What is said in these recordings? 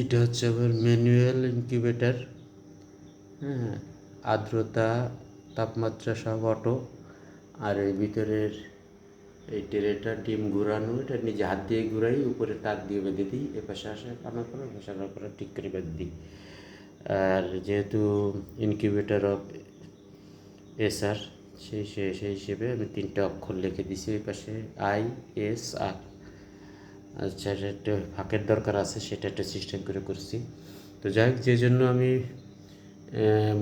এটা হচ্ছে আবার ম্যানুয়াল ইনকিউবেটার হ্যাঁ আর্দ্রতা, তাপমাত্রা সব অটো আর এর ভিতরের এই ট্রেটা ডিম ঘুরানো, এটা নিজে হাত দিয়ে ঘুরাই, উপরে তার দিয়ে বেঁধে দিই, এ পাশে আসে আনার পরে পাশে আনার পরে ঠিক করে বেঁধে দিই। আর যেহেতু ইনকিউবেটার অফ এসআর সেই সেই সেই হিসেবে আমি তিনটা অক্ষর লিখে দিছি ওই পাশে আই এস আর আচ্ছা এটা একটা ফাঁকের দরকার আছে, সেটা একটা সিস্টেম করে করছি। তো যাই হোক, যে জন্য আমি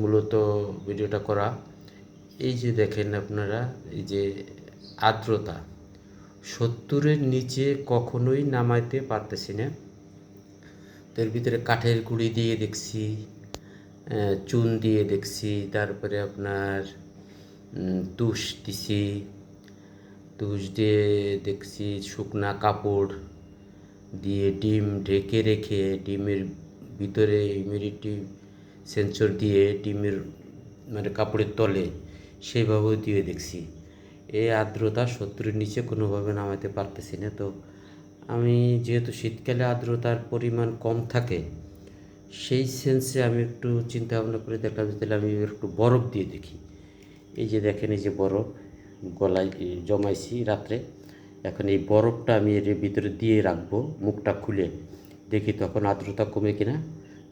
মূলত ভিডিওটা করা। এই যে দেখেন আপনারা, এই যে আর্দ্রতা, সত্তরের নিচে কখনোই নামাইতে পারতেছি না। তো এর ভিতরে কাঠের গুঁড়ি দিয়ে দেখছি চুন দিয়ে দেখছি, তারপরে আপনার তুষ দিছি। তুষ দিয়ে দেখছি শুকনা কাপড়। দিয়ে ডিম ঢেকে রেখে ডিমের ভিতরে ইমিউনিটি সেন্সর দিয়ে ডিমের মানে কাপড়ের তলে সেইভাবেও দিয়ে দেখছি। এই আর্দ্রতা সত্তরের নিচে কোনোভাবে নামাতে পারতেছি না। তো আমি যেহেতু শীতকালে আর্দ্রতার পরিমাণ কম থাকে, সেই সেন্সে আমি একটু চিন্তা ভাবনা করে দেখলাম যে তাহলে আমি একটু বরফ দিয়ে দেখি। এই যে দেখেন, এই যে বরফ গলায় জমাইছি রাত্রে। এখন এই বরফটা আমি এর ভিতরে দিয়ে রাখব, মুখটা খুলে। দেখি তখন আর্দ্রতা কমে কিনা।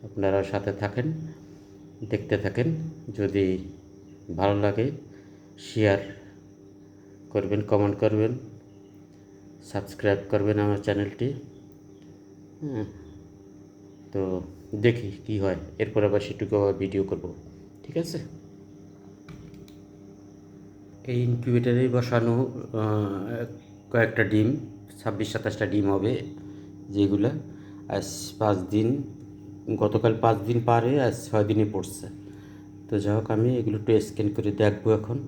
আপনারা সাথে থাকেন, দেখতে থাকেন। যদি ভালো লাগে শেয়ার করবেন কমেন্ট করবেন সাবস্ক্রাইব করবেন আমার চ্যানেলটি তো দেখি কি হয়। এরপর আবার সেটুকু আবার ভিডিও করব। ঠিক আছে? এই ইনকিউবেটারে বসানো কয়েকটা ডিম, ছাব্বিশ, সাতাশটা ডিম হবে যেগুলো। আজ পাঁচ দিন, গতকাল পাঁচ দিন পারে, আজ ছয় দিনে পড়ছে। তো যাই হোক, আমি এগুলো একটু স্ক্যান করে দেখব এখন।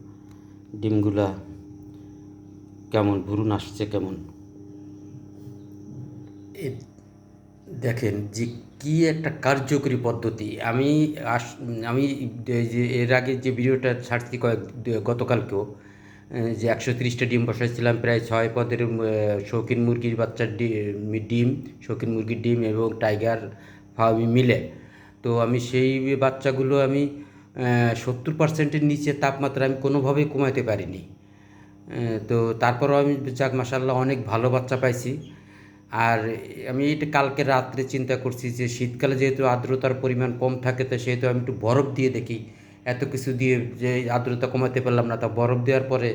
ডিমগুলা কেমন, ভুরুন আসছে কেমন? দেখেন যে কি একটা কার্যকরী পদ্ধতি। আমি আস, আমি এর আগে যে ভিডিওটা ছাড়ছি কয়েক, গতকালকেও যে একশো তিরিশটা ডিম বসাইছিলাম, প্রায় ছয় পদের শৌখিন মুরগির বাচ্চার ডিম, শৌখিন মুরগির ডিম এবং টাইগার ফার্মি মিলে। তো আমি সেই বাচ্চাগুলো আমি সত্তর পার্সেন্টের নিচে তাপমাত্রা আমি কোনোভাবেই কমাতে পারিনি। তো তারপরও আমি যাক মাসাল্লাহ অনেক ভালো বাচ্চা পাইছি। আর আমি এটা কালকে রাত্রে চিন্তা করছি যে শীতকালে যেহেতু আর্দ্রতার পরিমাণ কম থাকে, তো সেহেতু আমি একটু বরফ দিয়ে দেখি। এত কিছু দিয়ে যে আর্দ্রতা কমাতে পারলাম না, তা বরফ দেওয়ার পরে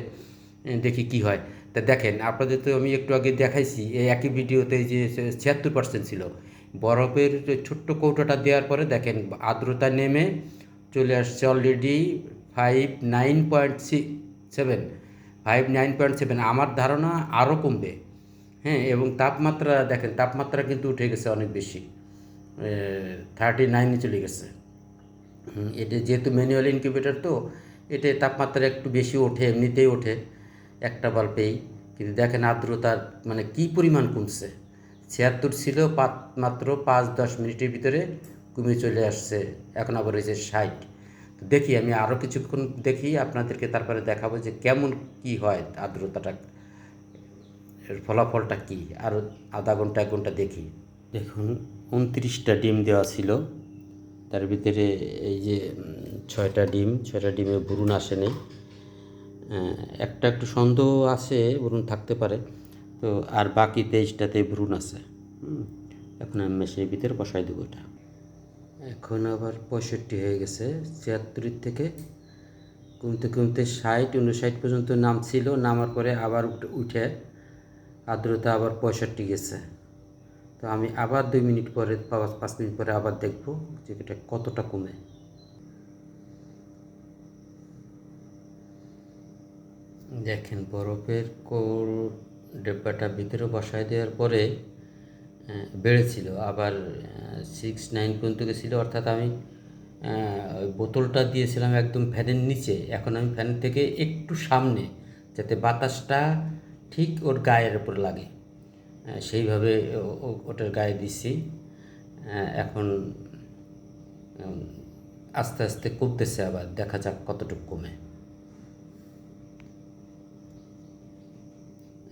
দেখি কি হয়। তা দেখেন, আপনাদের তো আমি একটু আগে দেখাইছি এই একই ভিডিওতে যে ছিয়াত্তর পার্সেন্ট ছিল। বরফের ছোট্ট কৌটোটা দেওয়ার পরে দেখেন, আর্দ্রতা নেমে চলে আসছে already five nine point seven five nine point seven আমার ধারণা আরও কমবে হ্যাঁ এবং তাপমাত্রা, দেখেন, তাপমাত্রা কিন্তু উঠে গেছে অনেক বেশি থার্টি নাইনে চলে গেছে। এটা যেহেতু ম্যানুয়াল ইনকিউবেটর তো, এতে তাপমাত্রা একটু বেশি ওঠে, এমনিতেই ওঠে, একটা বাল্বেই। কিন্তু দেখেন আর্দ্রতার মানে কি পরিমাণ কমছে? ছিয়াত্তর ছিল মাত্র পাঁচ, দশ মিনিটের ভিতরে কমে চলে আসছে, এখন আবার হয়েছে ষাট। দেখি, আমি আরও কিছুক্ষণ দেখি, আপনাদেরকে তারপরে দেখাবো যে কেমন কি হয় আর্দ্রতাটা, এর ফলাফলটা কী আরও আধা ঘণ্টা, এক ঘণ্টা দেখি। দেখুন, উনত্রিশটা ডিম দেওয়া ছিল। তার ভিতরে এই যে ছয়টা ডিম, ছয়টা ডিমে ভুরুন আসেনি। একটা একটু সন্দেহ আছে, ভ্রূণ থাকতে পারে। তো, আর বাকি তেইশটাতে ভ্রূণ আছে। এখন আমি মেশিনের ভিতরে বসাই দেবো এটা। এখন আবার পঁয়ষট্টি হয়ে গেছে ছিয়াত্তরের থেকে কমতে কমতে ষাট উনষাট পর্যন্ত নাম ছিল নামার পরে আবার উঠে আর্দ্রতা আবার পঁয়ষট্টি গেছে। তো আমি আবার দুই মিনিট পরে পাঁচ পাঁচ মিনিট পরে আবার দেখব যে এটা কতটা কমে। দেখেন, বরফের কোর ডিব্বাটা ভিতরে বসায় দেওয়ার পরে বেড়েছিল। আবার সিক্স নাইন পর্যন্ত গেছিল। অর্থাৎ আমি ওই বোতলটা দিয়েছিলাম একদম ফ্যানের নিচে। এখন আমি ফ্যানের থেকে একটু সামনে, যাতে বাতাসটা ঠিক ওর গায়ের উপর লাগে। সেইভাবে ওটার গায়ে দিছি। এখন আস্তে আস্তে কমতেছে আবার, দেখা যাক কতটুকু কমে।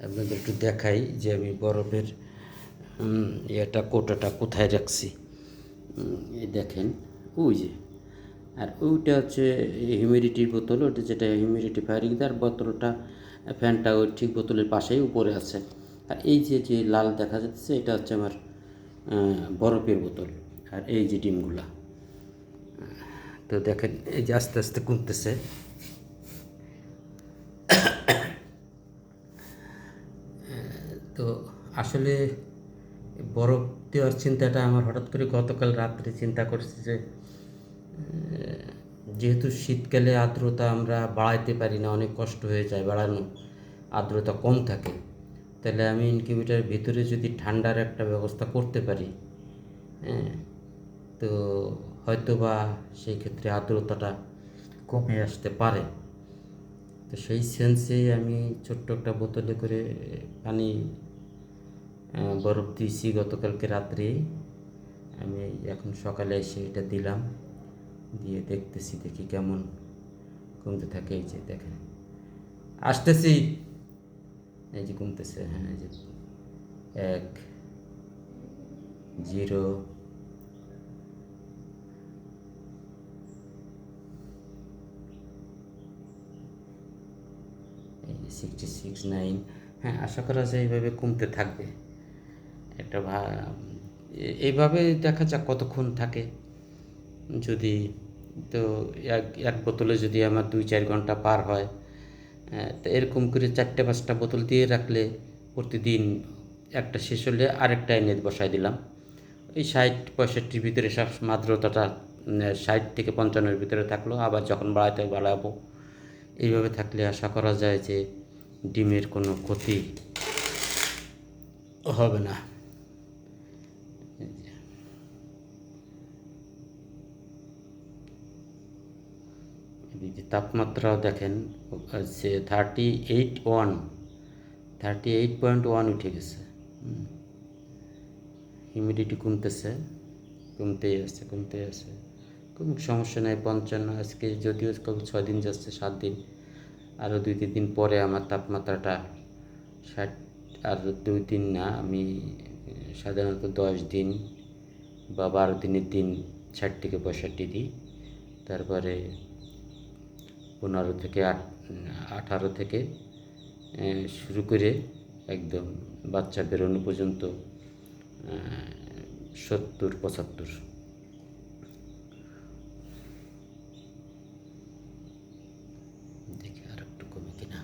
আপনাদের একটু দেখাই যে আমি বরফের ইয়েটা, কোটাটা কোথায় রাখছি। দেখেন, ওই যে, আর ওইটা হচ্ছে হিউমিডিটির বোতল ওটা যেটা হিউমিডিটি ফায়ারিং দেয় আর বোতলটা, ফ্যানটা ওই ঠিক বোতলের পাশেই উপরে আছে। আর এই যে যে লাল দেখা যাচ্ছে, এটা হচ্ছে আমার বরফের বোতল আর এই যে ডিমগুলা। তো দেখেন, এই যে আস্তে আস্তে কমতেছে তো আসলে বরফ দেওয়ার চিন্তাটা আমার হঠাৎ করে গতকাল রাত্রে চিন্তা করছি যে যেহেতু শীতকালে আর্দ্রতা আমরা বাড়াইতে পারি না, অনেক কষ্ট হয়ে যায়, বাড়ানো আর্দ্রতা কম থাকে। তাহলে আমি ইনকিউবেটারের ভিতরে যদি ঠান্ডার একটা ব্যবস্থা করতে পারি হ্যাঁ তো হয়তো বা সেই ক্ষেত্রে আর্দ্রতাটা কমে আসতে পারে। তো সেই সেন্সেই আমি ছোট্ট একটা বোতলে করে পানি বরফ দিয়েছি গতকালকে রাত্রে। আমি এখন সকালে এসে এটা দিলাম, দিয়ে দেখতেছি দেখি কেমন কমতে থাকে। এই যে দেখেন, আসতেছি। এই যে কমতেছে হ্যাঁ এই যে এক, জিরো সিক্সটি সিক্স নাইন হ্যাঁ আশা করা যায় এইভাবে কমতে থাকবে। একটা ভা এইভাবে দেখা যাক কতক্ষণ থাকে। যদি তো এক এক বোতলে যদি আমার দুই চার ঘণ্টা পার হয় তো এরকম করে চারটে, পাঁচটা বোতল দিয়ে রাখলে প্রতিদিন একটা শেষ হলে আরেকটা এনে বসাই দিলাম। এই ষাট, পঁয়ষট্টির ভিতরে সব আর্দ্রতাটা ষাট থেকে পঞ্চান্নের ভিতরে থাকল। আবার যখন বাড়াইতে হয়, বাড়াবো। এইভাবে থাকলে আশা করা যায় যে ডিমের কোনো ক্ষতি হবে না। এদিকে তাপমাত্রাও দেখেন যে thirty eight one thirty eight point one উঠে গেছে। হিউমিডিটি কমতেছে, কমতেই আছে কমতেই আছে। কোনো সমস্যা নেই, পঞ্চান্ন, আজকে যদিও ছয় দিন যাচ্ছে, সাত দিন। আরও দুই, তিন দিন পরে আমার তাপমাত্রাটা ষাট, আর দুই দিন না, আমি সাধারণত দশ দিন বা বারো দিনের দিন ষাট থেকে পঁয়ষট্টি দিই। তারপরে পনেরো থেকে আট, আঠারো থেকে শুরু করে একদম বাচ্চা বেরোনো পর্যন্ত সত্তর, পঁচাত্তর। দেখি আর একটু কমে কিনা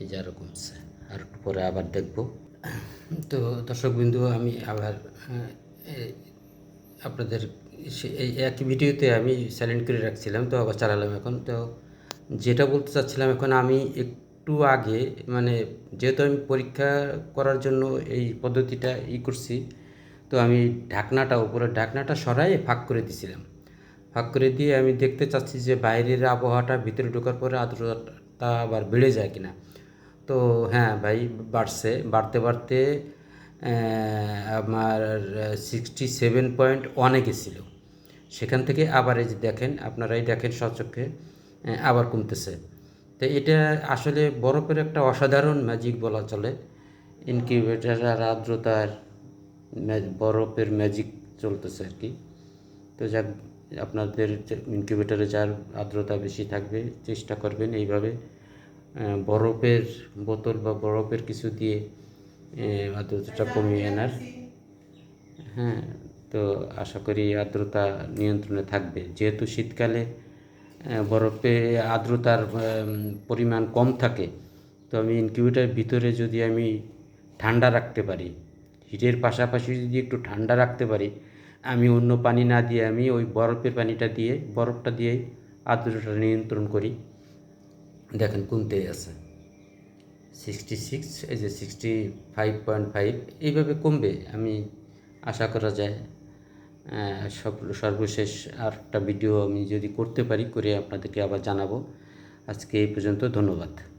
এই যে আরও কমছে, আর একটু পরে আবার দেখব। তো দর্শকবিন্দু, আমি আবার আপনাদের এই একই ভিডিওতে আমি সাইলেন্ট করে রাখছিলাম, তো আবার চালালাম এখন। তো যেটা বলতে চাচ্ছিলাম, এখন আমি একটু আগে মানে যেহেতু আমি পরীক্ষা করার জন্য এই পদ্ধতিটা ই করছি, তো আমি ঢাকনাটা, উপরের ঢাকনাটা সরাই ফাঁক করে দিছিলাম। ফাঁক করে দিয়ে আমি দেখতে চাচ্ছি যে বাইরের আবহাওয়াটা ভিতরে ঢোকার পরে আর্দ্রতা আবার বেড়ে যায় কিনা। তো হ্যাঁ ভাই, বাড়ছে। বাড়তে বাড়তে আমার সিক্সটি সেভেন পয়েন্ট ওয়ানে গেছিল। সেখান থেকে আবার এই যে দেখেন, আপনারাই দেখেন সচক্ষে আবার কমতেছে। তো এটা আসলে বরফের একটা অসাধারণ ম্যাজিক বলা চলে। ইনকিউবেটার আর আর্দ্রতার বরফের ম্যাজিক চলতেছে আর কি। তো যাক, আপনাদের ইনকিউবেটারে যার আর্দ্রতা বেশি থাকবে, চেষ্টা করবেন এইভাবে বরফের বোতল বা বরফের কিছু দিয়ে আর্দ্রতাটা কমিয়ে আনার। হ্যাঁ। তো আশা করি আর্দ্রতা নিয়ন্ত্রণে থাকবে। যেহেতু শীতকালে বরফে আর্দ্রতার পরিমাণ কম থাকে, তো আমি ইনকিউবেটারের ভিতরে যদি আমি ঠান্ডা রাখতে পারি, হিটের পাশাপাশি যদি একটু ঠান্ডা রাখতে পারি, আমি অন্য পানি না দিয়ে আমি ওই বরফের পানিটা দিয়ে, বরফটা দিয়েই আর্দ্রতা নিয়ন্ত্রণ করি। দেখেন কমতেই আছে। সিক্সটি সিক্স এই যে সিক্সটি ফাইভ পয়েন্ট ফাইভ এইভাবে কমবে, আমি আশা করা যায়। সব সর্বশেষ আর একটা ভিডিও আমি যদি করতে পারি, করে আপনাদেরকে আবার জানাব। আজকে এই পর্যন্ত, ধন্যবাদ।